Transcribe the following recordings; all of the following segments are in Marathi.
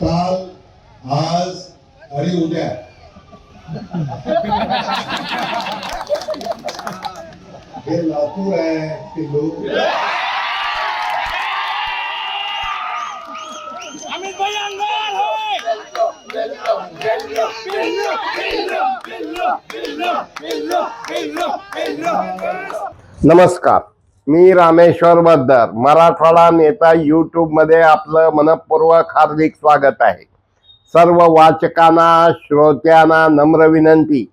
काल आज आणि उद्या. हे लातूर आहे ते लोक. नमस्कार. मी रामेश्वर बद्दर मराठवाडा नेता युट्यूबमध्ये आपलं मनपूर्वक हार्दिक स्वागत आहे. सर्व वाचकांना श्रोत्यांना नम्र विनंती.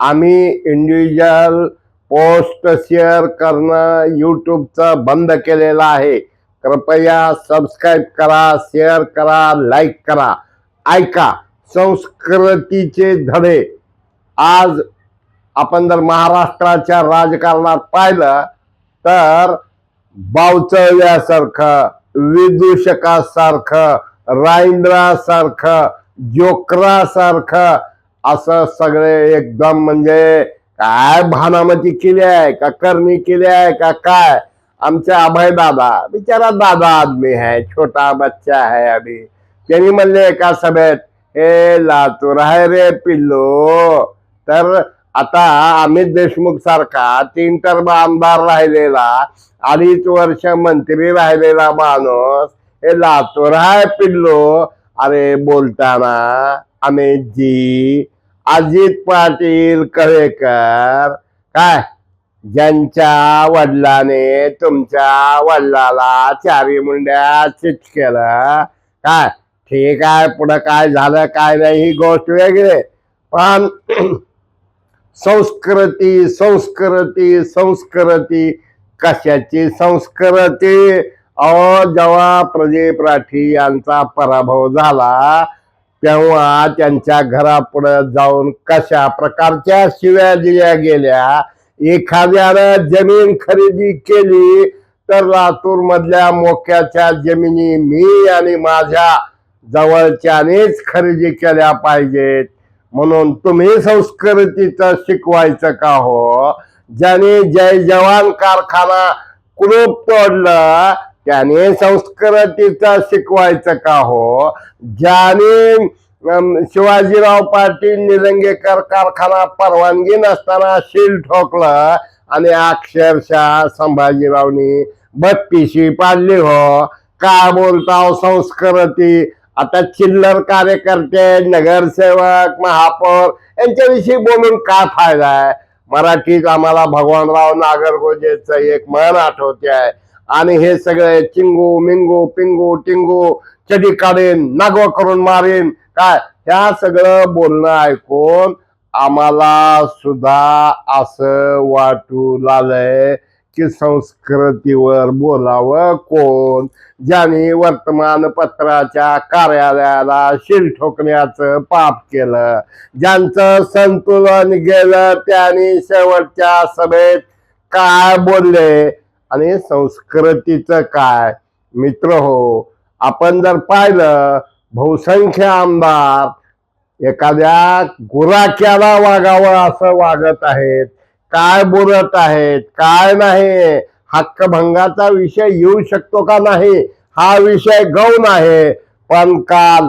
आम्ही इंडिव्हिज्युअल पोस्ट शेअर करणं यूट्यूबचं बंद केलेलं आहे. कृपया सबस्क्राईब करा शेअर करा लाईक करा. ऐका संस्कृतीचे धडे. आज आपण जर महाराष्ट्राच्या राजकारणात पाहिलं तर बावचळल्यासारखं विदूषकासारखं राईंद्रासारखं जोकरासारखं असं सगळे एकदम म्हणजे काय भानामती केली आहे का करणी केली आहे का काय? आमच्या अभय दादा. बिचारा दादा आदमी है छोटा बच्चा है अभी त्यांनी म्हणले एका सभेत हे लातूर आहे रे पिल्लो. तर आता अमित देशमुख सारखा तीन टर्म आमदार राहिलेला अडीच वर्ष मंत्री राहिलेला माणूस हे लातूर आहे पिल्लो. अरे बोलताना अमितजी अजित पाटील कळेकर काय? ज्यांच्या वडिलाने तुमच्या वडिलाला चारी मुंड्या चित केलं काय? ठीक आहे पुढं काय झालं काय नाही ही गोष्ट वेगळी. पण संस्कृती संस्कृती संस्कृती. कशाची संस्कृती? अहो जेव्हा प्रदीप राठी यांचा पराभव झाला तेव्हा त्यांच्या घरापुढे जाऊन कशा प्रकारच्या शिव्या दिल्या गेल्या? एखाद्यानं जमीन खरेदी केली तर लातूर मधल्या मोक्याच्या जमिनी मी आणि माझ्या जवळच्यानेच खरेदी केल्या पाहिजेत. म्हणून तुम्ही संस्कृतीचं शिकवायचं का हो? ज्याने जय जवान कारखाना कुलूप तोडलं त्याने संस्कृतीचं शिकवायचं का हो? ज्याने शिवाजीराव पाटील निलंगेकर कारखाना परवानगी नसताना शील ठोकलं आणि अक्षरशः संभाजीरावनी बत्तीशी पाडली हो. का बोलताव संस्कृती? आता चिल्लर कार्यकर्ते नगरसेवक महापौर यांच्याविषयी बोलून काय फायदा आहे? मराठीत आम्हाला भगवानराव नागरगोजेचं एक मन आठवते आहे. आणि हे सगळे चिंगू मिंगू पिंगू टिंगू चडी काढेन नागव करून मारेन. काय? ह्या सगळं बोलणं ऐकून आम्हाला सुद्धा असं वाटू लागलंय की संस्कृतीवर बोलावं कोण? ज्याने वर्तमानपत्राच्या कार्यालयाला शिल ठोकण्याचं पाप केलं. ज्यांचं संतुलन गेलं त्यांनी शेवटच्या सभेत काय बोलले? आणि संस्कृतीचं काय? मित्र हो आपण जर पाहिलं बहुसंख्य आमदार एखाद्या गुराख्याला वागावं असं वागत आहेत. काय बोलत आहेत? काय नाही? हक्कभंगाचा विषय येऊ शकतो का नाही? हा विषय गौण आहे. पण काल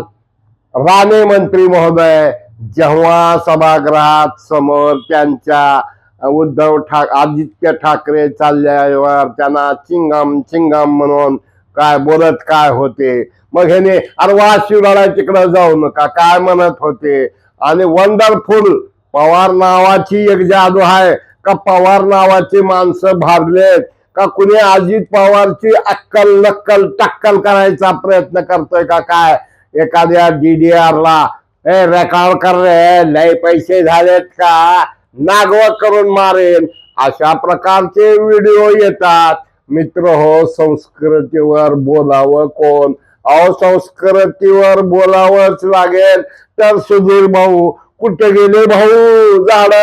राणे मंत्री महोदय जेव्हा सभागृहात समोर त्यांच्या उद्धव ठाक आदित्य ठाकरे चालल्यावर त्यांना चिंगम चिंगम म्हणून काय बोलत काय होते? मग ह्याने अरे वा शिवराळा तिकडं जाऊ नका काय म्हणत होते? आणि वंडरफुल पवार नावाची एक जादू आहे का? पवार नावाची माणसं भागलेत. का कुणी अजित पवारची अक्कल नक्कल टक्कल करायचा प्रयत्न करतोय का काय? एखाद्या डीडीआर ला ए रेकॉर्ड कर रे लय पैसे झालेत का? नागव करून मारेन. अशा प्रकारचे व्हिडिओ येतात. मित्र हो संस्कृतीवर बोलावं कोण? अहो संस्कृतीवर बोलावंच लागेल. तर सुधीर भाऊ कुठे गेले भाऊ? झाड.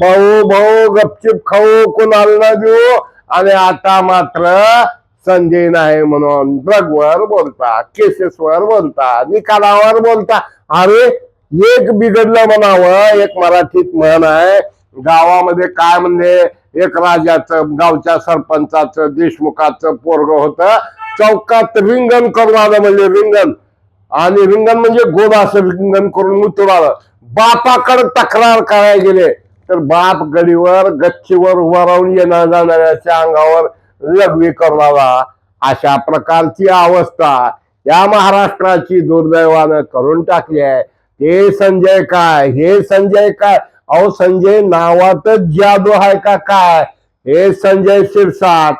भाऊ भाऊ गपचिप खाऊ कुणाला देऊ? आणि आता मात्र संजय नाही म्हणून ड्रगवर बोलता केसेसवर बोलता निकालावर बोलता. अरे एक बिघडलं म्हणावं एक मराठीत म्हण आहे. गावामध्ये काय म्हणजे एक राजाचं गावच्या सरपंचाचं देशमुखाचं पोरग होतं. चौकात रिंगण करून आलं म्हणजे रिंगण. आणि रिंगण म्हणजे गोड असं रिंगण करून उतरवलं. बापाकडे तक्रार करायला गेले. तर बाप गडीवर गच्चीवर उभा राहून येणार जाणाऱ्याच्या अंगावर लघवी करणारा अशा प्रकारची अवस्था या महाराष्ट्राची दुर्दैवानं करून टाकली आहे. ते संजय काय? हे संजय काय? अहो संजय नावातच जादू आहे का काय? हे संजय शिरसाट.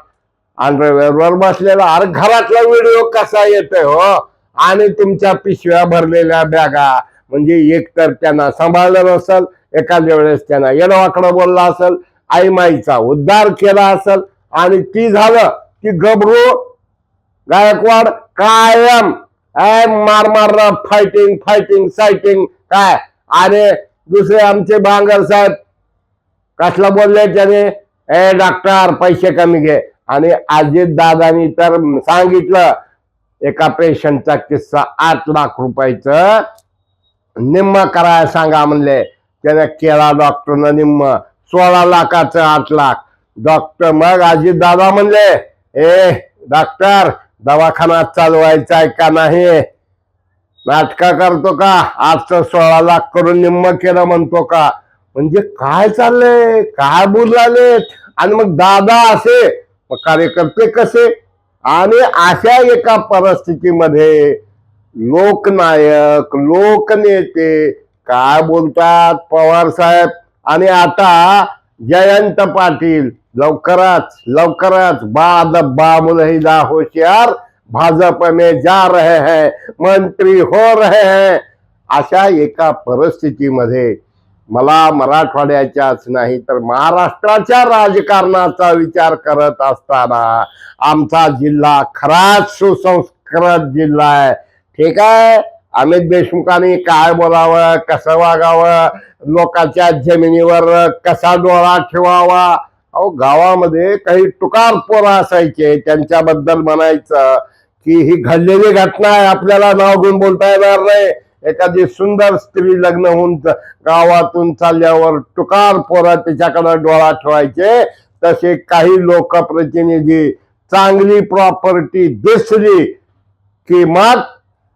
अंडरवेअरवर बसलेला अरे घरातला व्हिडिओ कसा येतोय हो? आणि तुमच्या पिशव्या भरलेल्या बॅगा. म्हणजे एक तर त्यांना सांभाळलं नसल एखाद्या वेळेस त्यांना येडवाकडं बोलला असेल आई माईचा उद्धार केला असेल आणि ती झालं की गबरू गायकवाड कायम ऐ मार मार फायटिंग फायटिंग सायटिंग काय? आणि दुसरे आमचे बांगर साहेब कसला बोलले त्याने? ए डॉक्टर पैसे कमी घे. आणि अजित दादानी तर सांगितलं एका पेशंटचा किस्सा आठ लाख रुपयाचं निम्मा करायला सांगा म्हणले. त्याने केला डॉक्टरनं निम्म. सोळा लाखाचं आठ लाख. डॉक्टर मग आजी दादा म्हणले ए डॉक्टर दवाखाना चालवायचा आहे का नाही? नाटका करतो का? आजचं सोळा लाख करून निम्म केलं म्हणतो का? म्हणजे काय चाललंय? काय बोललाले आणि मग दादा असे मग कार्यकर्ते कसे? आणि अशा एका परिस्थितीमध्ये लोकनायक लोकनेते काय बोलतात पवार साहेब? आणि आता जयंत पाटील लवकरच लवकरच बाद बामुलहिदा होशियार भाजप में जा रहे हैं मंत्री हो रहे हैं. अशा एका परिस्थितीमध्ये मला मराठवाड्याच्याच नाही तर महाराष्ट्राच्या राजकारणाचा विचार करत असताना आमचा जिल्हा खराच सुसंस्कृत जिल्हा आहे. ठीक आहे? अमित देशमुखांनी काय बोलावं कसं वागावं लोकांच्या जमिनीवर कसा डोळा ठेवावा? अहो गावामध्ये काही टुकार पोरं असायचे. त्यांच्याबद्दल म्हणायचं की ही घडलेली घटना आहे आपल्याला नाव घेऊन बोलता येणार नाही. एखादी सुंदर स्त्री लग्न होऊन गावातून चालल्यावर टुकार पोरं त्याच्याकडे डोळा ठेवायचे. तसे काही लोकप्रतिनिधी चांगली प्रॉपर्टी दिसली की मग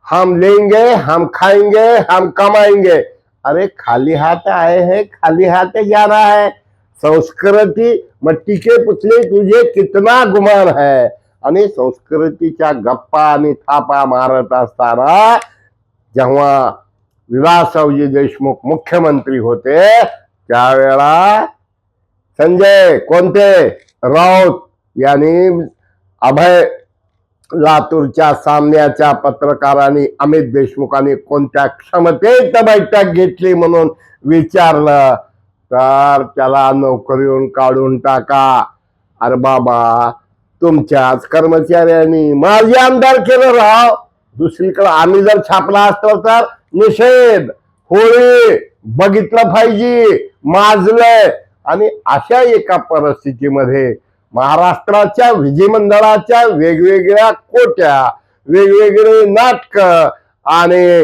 हम लेंगे हम खाएंगे हम कमाएंगे। अरे खाली हाथ आए हैं खाली हाथ जा रहा है। संस्कृती मट्टी के पुतले तुझे कितना गुमान है? आणि संस्कृतीच्या गप्पा आणि थापा मारत असताना जेव्हा विलासरावजी देशमुख मुख्यमंत्री होते त्यावेळा संजय कोणते? राऊत यांनी अभय लातूरच्या सामन्याच्या पत्रकारांनी अमित देशमुखांनी कोणत्या क्षमतेत बैठक घेतली म्हणून विचारलं? तर त्याला नोकरीहून काढून टाका. अरे बाबा तुमच्याच कर्मचाऱ्यांनी माझे आमदार केलं राव. दुसरीकडे आम्ही जर छापला असतो तर निषेध होळी बघितलं पाहिजे माजलंय. आणि अशा एका परिस्थितीमध्ये महाराष्ट्राच्या विधिमंडळाच्या वेगवेगळ्या कोट्या वेगवेगळे नाटक आणि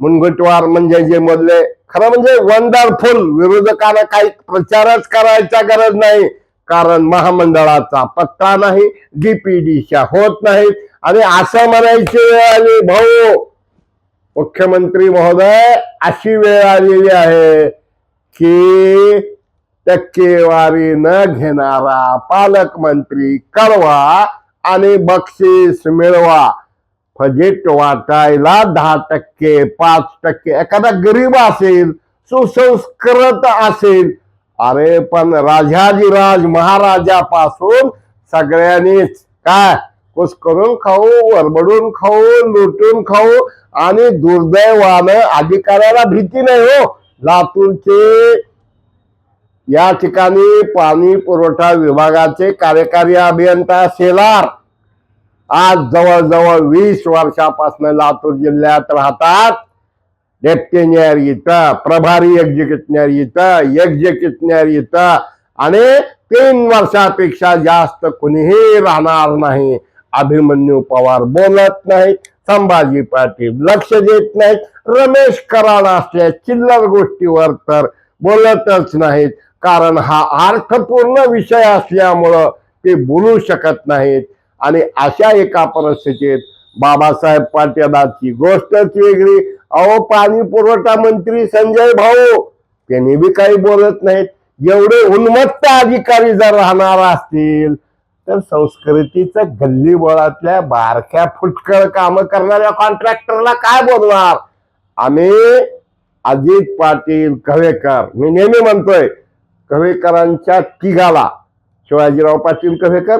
मुनगटवार म्हणजे जे मधले खरं म्हणजे वंडरफुल विरोधकांना काही प्रचारच करायचा गरज नाही. कारण महामंडळाचा पत्ता नाही डीपीडीच्या होत नाही आणि असं म्हणायची वेळ आली भाऊ. मुख्यमंत्री महोदय अशी वेळ आलेली आहे की टक्केवारी न घेणारा पालकमंत्री कळवा आणि बक्षीस मिळवा. फजिट वाटायला दहा टक्के पाच टक्के. एखादा गरीब असेल सुसंस्कृत असेल अरे पण राजाधिराज महाराजापासून सगळ्यांनीच काय? कुस करून खाऊ वरबडून खाऊ लुटून खाऊ आणि दुर्दैवानं अधिकाऱ्याला भीती नाही हो. लातूरचे या ठिकाणी पाणी पुरवठा विभागाचे कार्यकारी अभियंता शेलार आज जवळजवळ वीस वर्षापासून लातूर जिल्ह्यात राहतात. डेप्टेनियर इथं प्रभारी एक्झिक्युटिव्ह इथं एक्झिक्युटिव्ह इथं. आणि तीन वर्षापेक्षा जास्त कुणीही राहणार नाही. अभिमन्यू पवार बोलत नाहीत संभाजी पाटील लक्ष देत नाहीत रमेश कराड असल्या चिल्लर गोष्टीवर तर बोलतच नाहीत. कारण हा अर्थपूर्ण विषय असल्यामुळं ते बोलू शकत नाहीत. आणि अशा एका परिस्थितीत बाबासाहेब पाटीलाची गोष्टच वेगळी. अहो पाणी पुरवठा मंत्री संजय भाऊ त्यांनी बी काही बोलत नाहीत. एवढे उन्मत्त अधिकारी जर राहणार असतील तर संस्कृतीचं गल्लीबळातल्या बारक्या फुटकळ काम करणाऱ्या कॉन्ट्रॅक्टरला काय बोलणार? आम्ही अजित पाटील कवेकर मी नेहमी म्हणतोय कव्हेकरांच्या तिघाला Shivajirao Patil Kavekar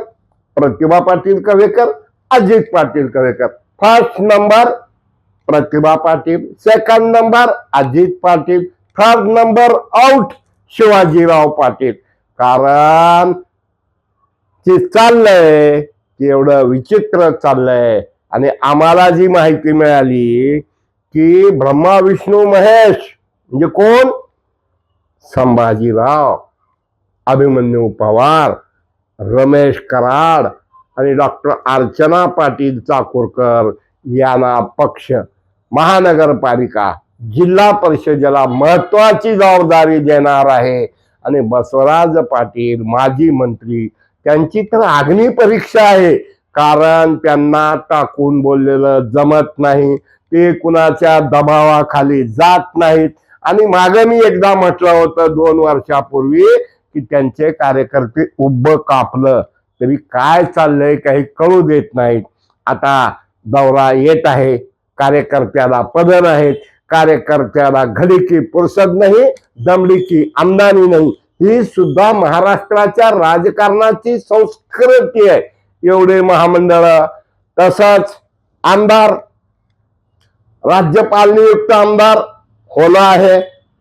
Pratibha Patil Kavekar Ajit Patil Kavekar. First number Pratibha Patil. Second number Ajit Patil. Third number out Shivajirao Patil. कारण ते चाललंय ते एवढं विचित्र चाललंय. आणि आम्हाला जी माहिती मिळाली की ब्रह्मा विष्णू महेश म्हणजे कोण? संभाजीराव अभिमन्यू पवार रमेश कराड आणि डॉक्टर अर्चना पाटील चाकूरकर यांना पक्ष. महानगरपालिका जिल्हा परिषदेला महत्वाची जबाबदारी देणार आहे. आणि बसवराज पाटील माजी मंत्री त्यांची तर अग्नी परीक्षा आहे. कारण त्यांना टाकून बोललेलं जमत नाही. ते कुणाच्या दबावाखाली जात नाहीत. आणि मागे मी एकदा म्हटलं होतं दोन वर्षापूर्वी की त्यांचे कार्यकर्ते उभं कापलं. तरी काय चाललंय काही कळू देत नाहीत. आता दौरा येत आहे. कार्यकर्त्याला पदन आहेत कार्यकर्त्याला घडी की पुरसद नाही दमडी की आमदानी नाही. ही सुद्धा महाराष्ट्राच्या राजकारणाची संस्कृती आहे. एवढे महामंडळ तसंच आमदार राज्यपाल नियुक्त आमदार होणं आहे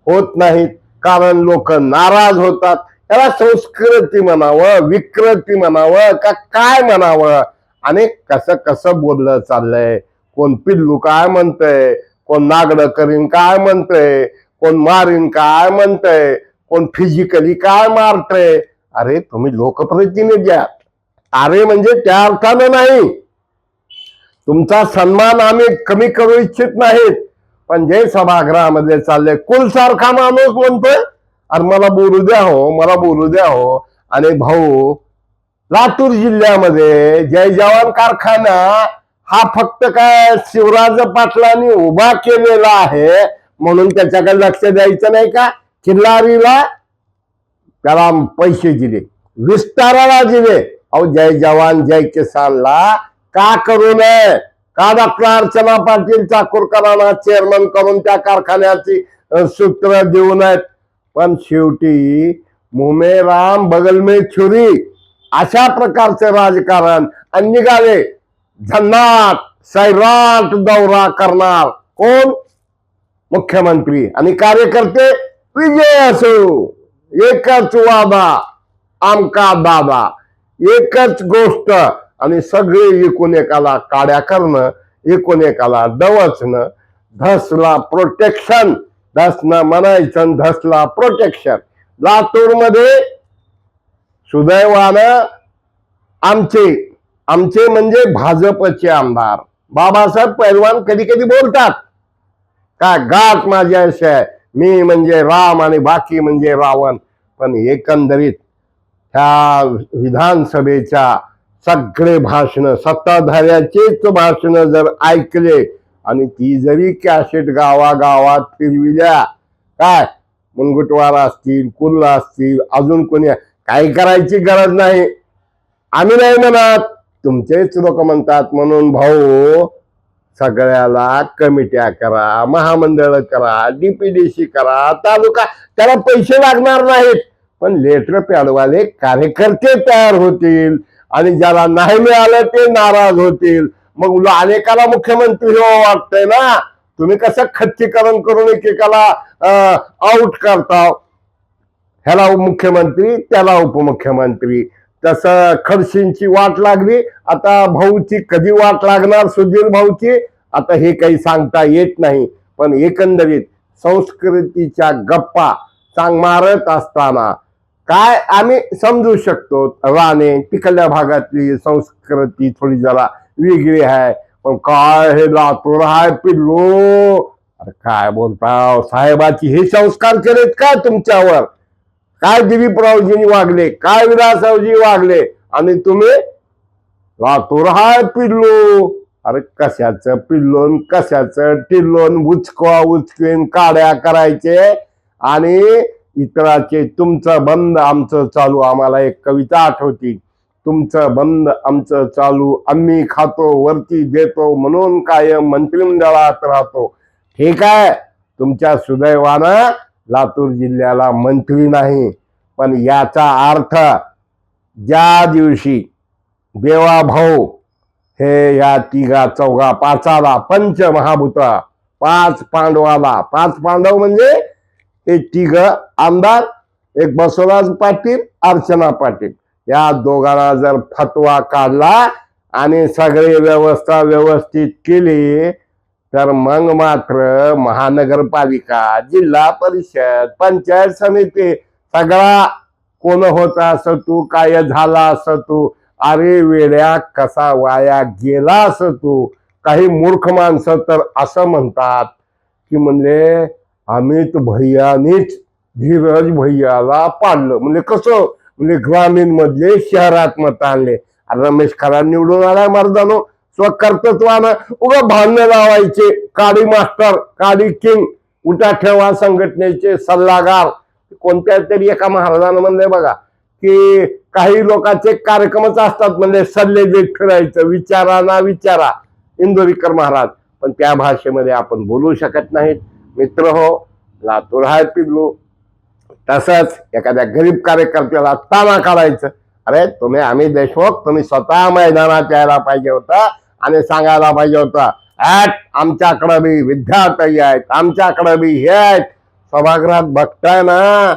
होत नाहीत. कारण लोक नाराज होतात. त्याला संस्कृती म्हणावं विकृती म्हणावं का काय म्हणावं? आणि कसं कसं बोललं चाललंय? कोण पिल्लू काय म्हणतंय? कोण नागड करीन काय म्हणतंय? कोण मारीन काय म्हणतंय? कोण फिजिकली काय मारतंय? अरे तुम्ही लोकप्रतिनिधी द्या अरे म्हणजे त्या अर्थानं नाही. तुमचा सन्मान आम्ही कमी करू इच्छित नाहीत. पण जे सभागृहामध्ये चाललंय कुलसारखा माणूस म्हणतोय अरे मला बोलू द्या हो मला बोलू द्या हो. आणि भाऊ लातूर जिल्ह्यामध्ये जय जवान कारखाना हा फक्त काय शिवराज पाटलांनी उभा केलेला आहे म्हणून त्याच्याकडे लक्ष द्यायचं नाही का? किल्लारीला त्याला पैसे दिले विस्ताराला दिले. अहो जय जवान जय किसानला का करू नये? का डॉक्टर अर्चना पाटील चाकूरकरांना चेअरमन करून त्या कारखान्याची सूत्र देऊ नयेत पण शेवटी मुमे राम बगल में छुरी. अशा प्रकारचे राजकारण. आणि निघाले. झन्नाट सैराट दौरा करणार. कोण? मुख्यमंत्री आणि कार्यकर्ते विजय असो. एकच वादा. आमका दादा एकच गोष्ट. आणि सगळे एकूण एकाला काड्या करणं एकूण एकाला डवचणं धसला प्रोटेक्शन धसणं म्हणायचं धसला प्रोटेक्शन लातूरमध्ये सुदैवानं आमचे आमचे म्हणजे भाजपचे आमदार. बाबासाहेब पैलवान कधी कधी बोलतात. काय गाठ माझी अशी आहे. मी म्हणजे राम आणि बाकी म्हणजे रावण. पण एकंदरीत ह्या विधानसभेच्या सगळे भाषण सत्ताधाऱ्याचेच भाषण जर ऐकले आणि ती जरी कॅसेट गावागावात फिरविल्या काय? मुनगुटवार असतील कुल्ला असतील अजून कोणी काही करायची गरज नाही. आम्ही नाही म्हणत. तुमचेच लोक म्हणतात म्हणून भाऊ सगळ्याला कमिट्या करा महामंडळ करा डीपीडीसी करा तालुका त्याला पैसे लागणार नाहीत. पण लेटर पॅडवाले कार्यकर्ते तयार होतील. आणि ज्याला नाही मिळालं ते नाराज होतील. मग उल- अनेकाला मुख्यमंत्री हो वाटतंय ना? तुम्ही कसं खच्चीकरण करून एकेकाला आउट करता ह्याला मुख्यमंत्री त्याला उपमुख्यमंत्री. तसं खडशींची वाट लागली. आता भाऊची कधी वाट लागणार सुधीर भाऊची? आता हे काही सांगता येत नाही. पण एकंदरीत संस्कृतीच्या गप्पा चांग मारत असताना काय आम्ही समजू शकतो राणे तिकडल्या भागातली संस्कृती थोडी जरा वेगळी आहे. पण काय हे लातूर आहे पिल्लो? अरे काय बोलता साहेबाची हे संस्कार केलेत का तुमच्यावर? काय दिलीपरावजींनी वागले? काय विलासरावजी वागले? आणि तुम्ही? लातूर हाय पिल्लू. अरे कशाचं पिल्लोन कशाचं टिल्लोन उचकवा उचकेन काड्या करायचे? आणि इतराचे तुमचं बंद आमचं चालू. आम्हाला एक कविता आठवती. तुमचं बंद आमचं चालू. आम्ही खातो वरती देतो म्हणून कायम मंत्रिमंडळात राहतो. ठीक आहे तुमच्या सुदैवानं लातूर जिल्ह्याला मंत्री नाही. पण याचा अर्थ ज्या दिवशी देवा भाऊ हे या तिघा चौघा पाचाला पंच महाभूता पाच पांडवाला. पाच पांडव म्हणजे हे तिघ आमदार एक बसवराज पाटील अर्चना पाटील या दोघांना जर फतवा काढला आणि सगळी व्यवस्था व्यवस्थित केली तर मग मात्र महानगरपालिका जिल्हा परिषद पंचायत समिती सगळा कोण होता असं तू काय झाला असं तू अरे वेड्या कसा वाया गेला असं तू काही मूर्ख माणसं तर असं म्हणतात की म्हणजे अमित भैयानेच धीरज भैयाला पाडलं. म्हणजे कसं? म्हणजे ग्रामीण मधले शहरात मत आणले. रमेश खरा निवडून आलाय मर्दानो. स्वकर्तृत्वानं उगा भांडणं लावायचे. काडी मास्टर काडी किंग उठा ठेवा संघटनेचे सल्लागार. कोणत्या तरी एका महाराजानं म्हणले बघा की काही लोकांचे कार्यक्रमच असतात म्हणजे सल्ले देत फिरायचं. विचारा ना विचारा इंदोरीकर महाराज. पण त्या भाषेमध्ये आपण बोलू शकत नाहीत. मित्र हो लातूर हाय पिल्लू तसंच एखाद्या गरीब कार्यकर्त्याला ताना काढायचं. अरे तुम्ही आम्ही देशमुख तुम्ही स्वतः मैदानात यायला पाहिजे होता आणि सांगायला पाहिजे होतं ऍट आमच्याकडं बी विद्यार्थी आहेत आमच्याकडं बी हे आहेत. सभागृहात बघताय ना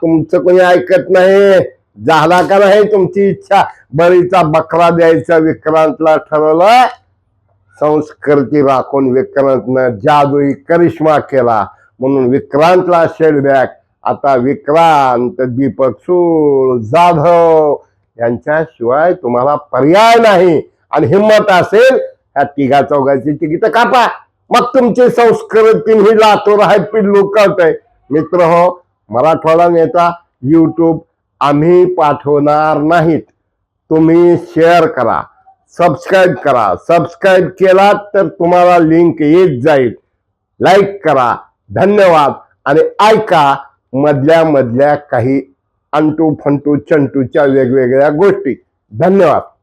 तुमचं कोणी ऐकत नाही. झाला का नाही तुमची इच्छा? बळीचा बकरा द्यायचा विक्रांतला ठरवलं. संस्कृती राखून विक्रांतनं जादुई करिश्मा केला. म्हणून विक्रांतला शेडबॅक आता विक्रांत दीपक सूळ जाधव यांच्याशिवाय तुम्हाला पर्याय नाही. आणि हिंमत असेल ह्या तिघा चौघाची तिकीट कापा. मग तुमची संस्कृती ही लातूर आहे पिल्लू कळतंय. मित्र हो मराठवाडा नेता युट्यूब आम्ही पाठवणार नाहीत. तुम्ही शेअर करा. सबस्क्राईब करा. सबस्क्राईब केला तर तुम्हाला लिंक येत जाईल. लाईक करा. धन्यवाद. आणि ऐका मधल्या मधल्या काही अंटू फंटू चंटूच्या वेगवेगळ्या गोष्टी. धन्यवाद.